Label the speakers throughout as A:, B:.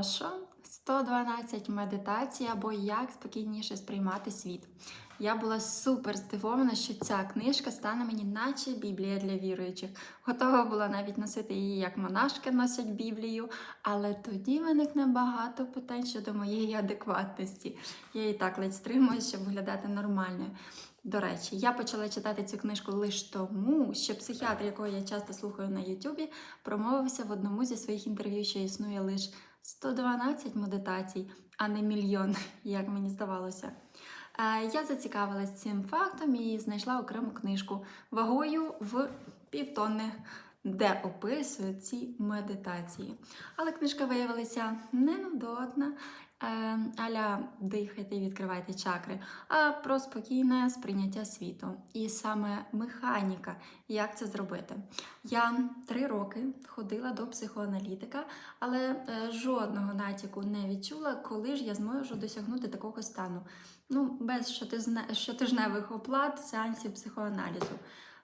A: Ошо 112 медитацій або як спокійніше сприймати світ. Я була супер здивована, що ця книжка стане мені, наче Біблія для віруючих. Готова була навіть носити її, як монашки носять Біблію, але тоді виникне багато питань щодо моєї адекватності. Я і так ледь стримуюся, щоб виглядати нормальною. До речі, я почала читати цю книжку лише тому, що психіатр, якого я часто слухаю на Ютубі, промовився в одному зі своїх інтерв'ю, що існує лише 112 медитацій, а не мільйон, як мені здавалося. Е, Я зацікавилась цим фактом і знайшла окрему книжку вагою в півтонни, де описують ці медитації. Але книжка виявилася ненудотна, аля дихайте і відкривайте чакри, а про спокійне сприйняття світу. І саме механіка, як це зробити. Я три роки ходила до психоаналітика, але е, жодного натяку не відчула, коли ж я зможу досягнути такого стану. Ну, без щотижневих оплат сеансів психоаналізу.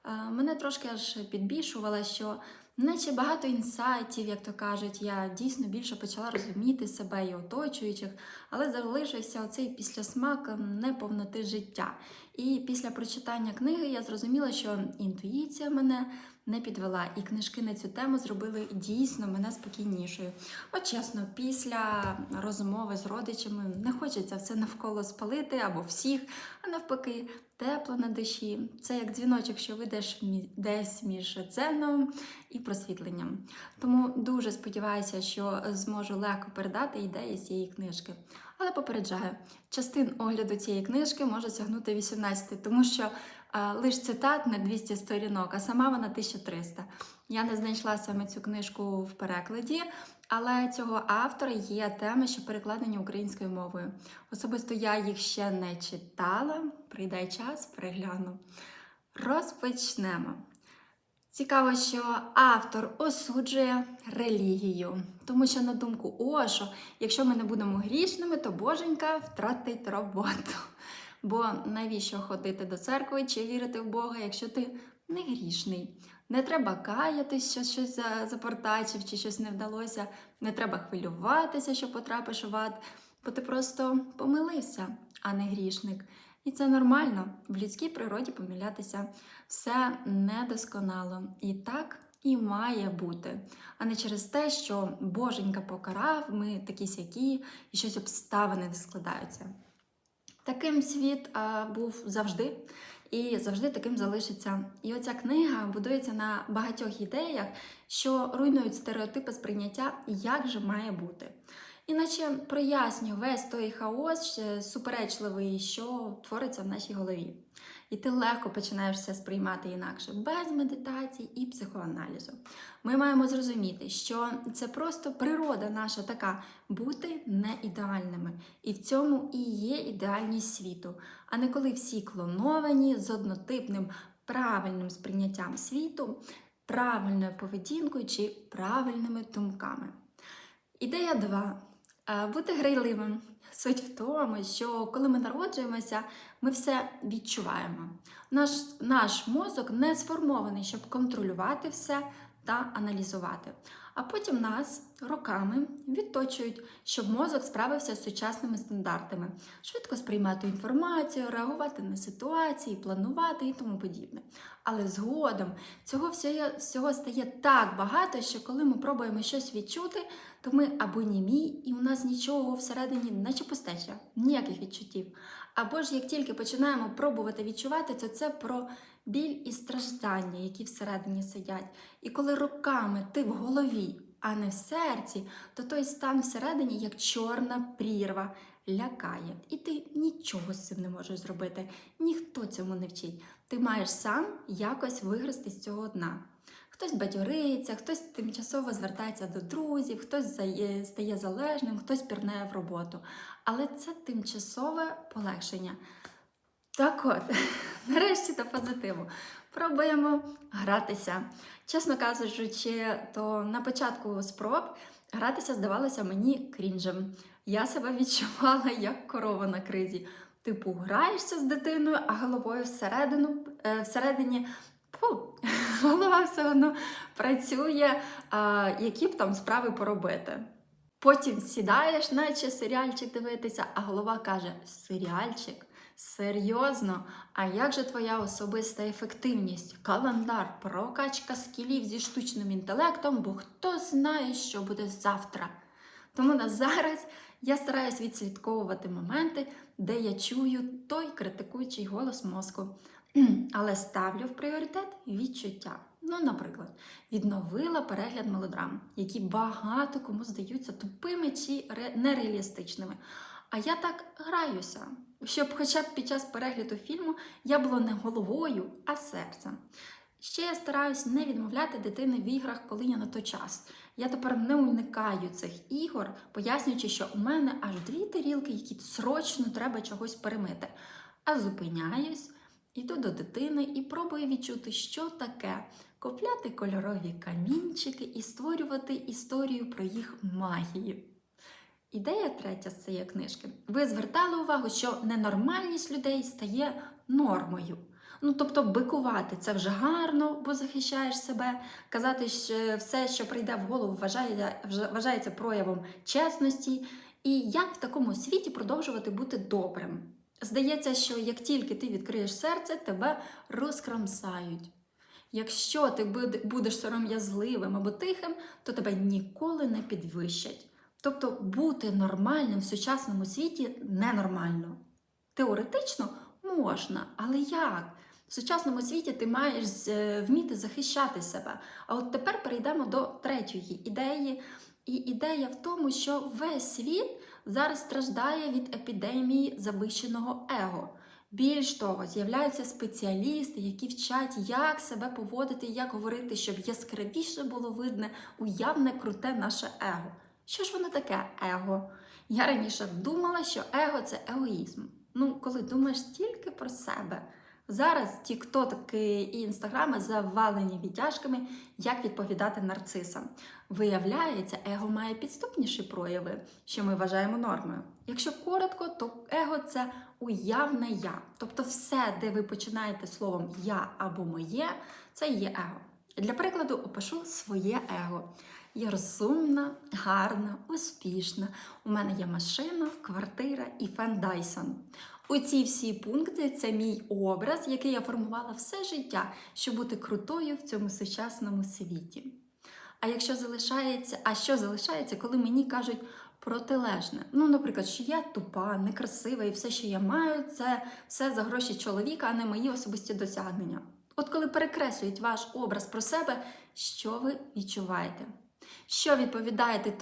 A: Е, Мене трошки аж підбільшувало, що наче багато інсайтів, як то кажуть, я дійсно більше почала розуміти себе і оточуючих, але залишився оцей післясмак неповноти життя. І після прочитання книги я зрозуміла, що інтуїція мене не підвела, і книжки на цю тему зробили дійсно мене спокійнішою. От чесно, після розмови з родичами не хочеться все навколо спалити або всіх, а навпаки, тепло на душі. Це як дзвіночок, що видиш мі- десь між дзеном і просвітленням. Тому дуже сподіваюся, що зможу легко передати ідеї з цієї книжки. Але попереджаю, частин огляду цієї книжки може сягнути 18, тому що е, лише цитат на 200 сторінок, а сама вона 1300. Я не знайшла саме цю книжку в перекладі, але цього автора є теми, що перекладені українською мовою. Особисто я їх ще не читала. Прийде час, перегляну. Розпочнемо. Цікаво, що автор осуджує релігію, тому що, на думку Ошо, якщо ми не будемо грішними, то боженька втратить роботу. Бо навіщо ходити до церкви чи вірити в Бога, якщо ти не грішний? Не треба каятись, що щось за- запортачив чи щось не вдалося. Не треба хвилюватися, що потрапиш в ад, бо ти просто помилився, а не грішник. І це нормально в людській природі помилятися. Все недосконало. І так і має бути. А не через те, що Боженька покарав, ми такі сякі, і щось обставини не складаються. Таким світ а, був завжди і завжди таким залишиться. І оця книга будується на багатьох ідеях, що руйнують стереотипи сприйняття, як же має бути. Іначе прояснюю весь той хаос суперечливий, що твориться в нашій голові. І ти легко починаєшся сприймати інакше, без медитацій і психоаналізу. Ми маємо зрозуміти, що це просто природа наша така бути не ідеальними. І в цьому і є ідеальність світу, а не коли всі клоновані з однотипним правильним сприйняттям світу, правильною поведінкою чи правильними думками. Ідея 2. Е, Бути грайливим. Суть в тому, що коли ми народжуємося, ми все відчуваємо. Наш, наш мозок не сформований, щоб контролювати все та аналізувати. А потім нас роками відточують, щоб мозок справився з сучасними стандартами, швидко сприймати інформацію, реагувати на ситуації, планувати і тому подібне. Але згодом цього всього, стає так багато, що коли ми пробуємо щось відчути, то ми або німі, і у нас нічого всередині, наче пустеча, ніяких відчуттів. Або ж як тільки починаємо пробувати відчувати, то це про біль і страждання, які всередині сидять. І коли роками ти в голові, а не в серці, то той стан всередині, як чорна прірва, лякає. І ти нічого з цим не можеш зробити. Ніхто цьому не вчить. Ти маєш сам якось вигрести з цього дна. Хтось бадьориться, хтось тимчасово звертається до друзів, хтось стає залежним, хтось пірнає в роботу. Але це тимчасове полегшення. Так от, нарешті до позитиву. Пробуємо гратися. Чесно кажучи, то на початку спроб гратися здавалося мені крінжем. Я себе відчувала як корова на кризі. Типу, граєшся з дитиною, а головою всередину, е, всередині фу, голова все одно працює, а, які б там справи поробити. Потім сідаєш, наче серіальчик дивитися, а голова каже: Серіальчик? Серйозно? А як же твоя особиста ефективність? Календар, прокачка скілів зі штучним інтелектом, бо хто знає, що буде завтра. Тому на зараз я стараюсь відслідковувати моменти, де я чую той критикуючий голос мозку. Але ставлю в пріоритет відчуття. Ну, наприклад, відновила перегляд мелодрам, які багато кому здаються тупими чи нереалістичними. А я так граюся, щоб хоча б під час перегляду фільму я була не головою, а серцем. Ще я стараюсь не відмовляти дитини в іграх, коли я на то час. Я тепер не уникаю цих ігор, пояснюючи, що у мене аж дві тарілки, які срочно треба чогось перемити. А зупиняюсь, іду до дитини і пробую відчути, що таке купляти кольорові камінчики і створювати історію про їх магію. Ідея третя з цієї книжки. Ви звертали увагу, що ненормальність людей стає нормою. Ну, тобто, бикувати це вже гарно, бо захищаєш себе. Казати, що все, що прийде в голову, вважає, вважається проявом чесності. І як в такому світі продовжувати бути добрим? Здається, що як тільки ти відкриєш серце, тебе розкрамсають. Якщо ти будеш сором'язливим або тихим, то тебе ніколи не підвищать. Тобто бути нормальним в сучасному світі ненормально. Теоретично можна, але як? В сучасному світі ти маєш е, вміти захищати себе. А от тепер перейдемо до третьої ідеї. І ідея в тому, що весь світ зараз страждає від епідемії завищеного его. Більш того, з'являються спеціалісти, які вчать, як себе поводити, як говорити, щоб яскравіше було видне уявне круте наше его. Що ж воно таке его? Я раніше думала, що его це егоїзм. Ну, коли думаєш тільки про себе. Зараз тіктоки і інстаграми завалені відтяжками, як відповідати нарцисам. Виявляється, его має підступніші прояви, що ми вважаємо нормою. Якщо коротко, то его це уявне я. Тобто все, де ви починаєте словом я або моє, це є его. Для прикладу опишу своє его. Я розумна, гарна, успішна. У мене є машина, квартира і фен Dyson. Оці всі пункти це мій образ, який я формувала все життя, щоб бути крутою в цьому сучасному світі. А якщо залишається, а що залишається, коли мені кажуть протилежне? Ну, наприклад, що я тупа, некрасива, і все, що я маю, це все за гроші чоловіка, а не мої особисті досягнення. От коли перекреслюють ваш образ про себе, що ви відчуваєте? Що відповідаєте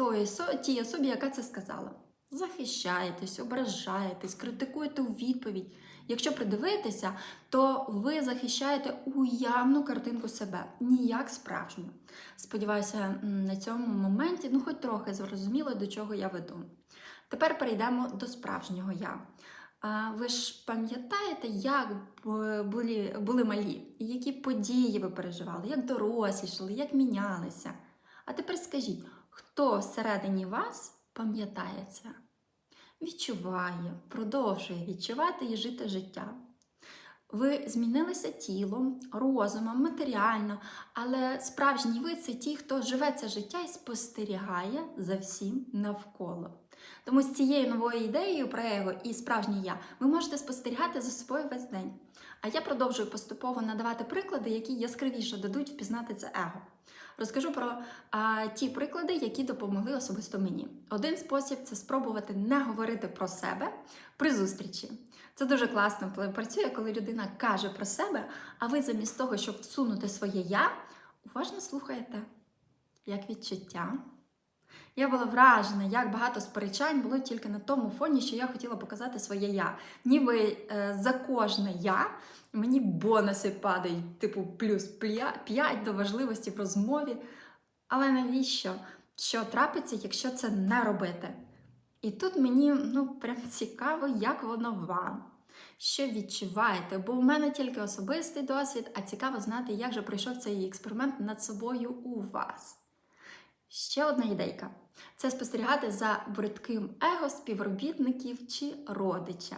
A: тій особі, яка це сказала? Захищаєтесь, ображаєтесь, критикуєте у відповідь. Якщо придивитися, то ви захищаєте уявну картинку себе, ніяк справжню. Сподіваюся, на цьому моменті ну хоч трохи зрозуміло, до чого я веду. Тепер перейдемо до справжнього я. А ви ж пам'ятаєте, як були, були малі, які події ви переживали, як дорослішали, як мінялися? А тепер скажіть, хто всередині вас пам'ятає це? Відчуває, продовжує відчувати і жити життя. Ви змінилися тілом, розумом, матеріально, але справжній ви це ті, хто живе це життя і спостерігає за всім навколо. Тому з цією новою ідеєю про его і справжнє я ви можете спостерігати за собою весь день. А я продовжую поступово надавати приклади, які яскравіше дадуть впізнати це его. Розкажу про а, ті приклади, які допомогли особисто мені. Один спосіб це спробувати не говорити про себе при зустрічі. Це дуже класно, коли працює, коли людина каже про себе, а ви замість того, щоб всунути своє я, уважно слухаєте, як відчуття. Я була вражена, як багато сперечань було тільки на тому фоні, що я хотіла показати своє я. Ніби е, за кожне я мені бонуси падають, типу плюс 5 до важливості в розмові. Але навіщо? Що трапиться, якщо це не робити? І тут мені ну, прям цікаво, як воно вам. Що відчуваєте? Бо у мене тільки особистий досвід, а цікаво знати, як же пройшов цей експеримент над собою у вас. Ще одна ідейка це спостерігати за бридким его співробітників чи родича.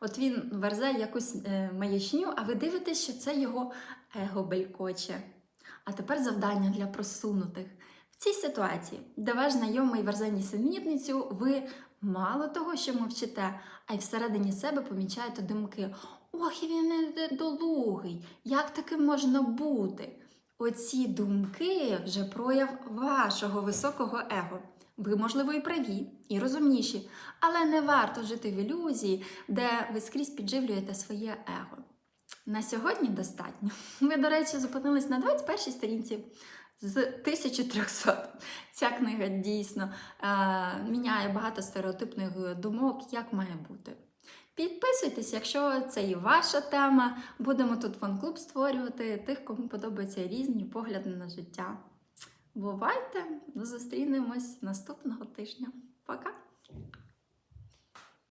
A: От він верзе якусь е, маячню, а ви дивитесь, що це його его белькоче. А тепер завдання для просунутих. В цій ситуації, де ваш знайомий верзе нісенітницю, ви мало того, що мовчите, а й всередині себе помічаєте думки: ох, він недолугий, як таким можна бути? Оці думки вже прояв вашого високого его. Ви, можливо, і праві, і розумніші, але не варто жити в ілюзії, де ви скрізь підживлюєте своє его. На сьогодні достатньо. Ми, до речі, зупинились на 21 сторінці з 1300. Ця книга дійсно е, міняє багато стереотипних думок, як має бути. Підписуйтесь, якщо це і ваша тема. Будемо тут фан-клуб створювати тих, кому подобаються різні погляди на життя. Бувайте! Зустрінемось наступного тижня. Пока!